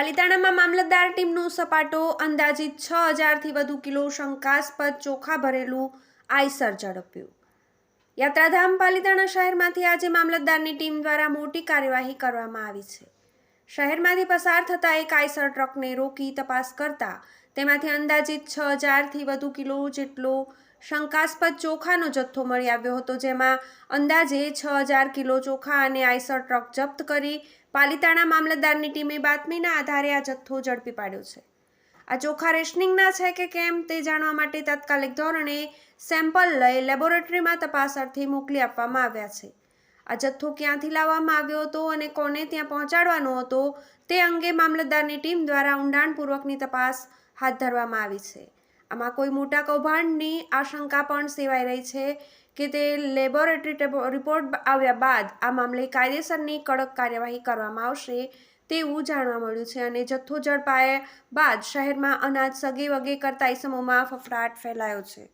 પાલિતાણામાં મામલતદાર ટીમનો સપાટો અંદાજિત છ હજારથી વધુ કિલો શંકાસ્પદ ચોખા ભરેલું આઈસર ઝડપ્યું. યાત્રાધામ પાલિતાણા શહેરમાંથી આજે મામલતદારની ટીમ દ્વારા મોટી કાર્યવાહી કરવામાં આવી છે. શહેરમાંથી પસાર થતા એક આઈસર ટ્રકને રોકી તપાસ કરતા તેમાંથી અંદાજિત છ હજારથી વધુ કિલો જેટલો શંકાસ્પદ ચોખાનો જથ્થો મળી આવ્યો હતો, જેમાં અંદાજે છ હજાર કિલો ચોખા અને આઈસર ટ્રક જપ્ત કરી પાલિતાણા મામલતદારની ટીમે બાતમીના આધારે આ જથ્થો ઝડપી પાડ્યો છે. આ ચોખા રેશનિંગના છે કે કેમ તે જાણવા માટે તાત્કાલિક ધોરણે સેમ્પલ લઈ લેબોરેટરીમાં તપાસ અર્થે મોકલી આપવામાં આવ્યા છે. આ જથ્થો ક્યાંથી લાવવામાં આવ્યો હતો અને કોને ત્યાં પહોંચાડવાનો હતો તે અંગે મામલતદારની ટીમ દ્વારા ઊંડાણપૂર્વકની તપાસ હાથ ધરવામાં આવી છે. આમાં કોઈ મોટા કૌભાંડની આશંકા પણ સેવાઈ રહી છે કે તે લેબોરેટરી રિપોર્ટ આવ્યા બાદ આ મામલે કાયદેસરની કડક કાર્યવાહી કરવામાં આવશે તેવું જાણવા મળ્યું છે અને જથ્થો ઝડપાયા બાદ શહેરમાં અનાજ સગે વગે કરતા ઇસમોમાં ફફડાટ ફેલાયો છે.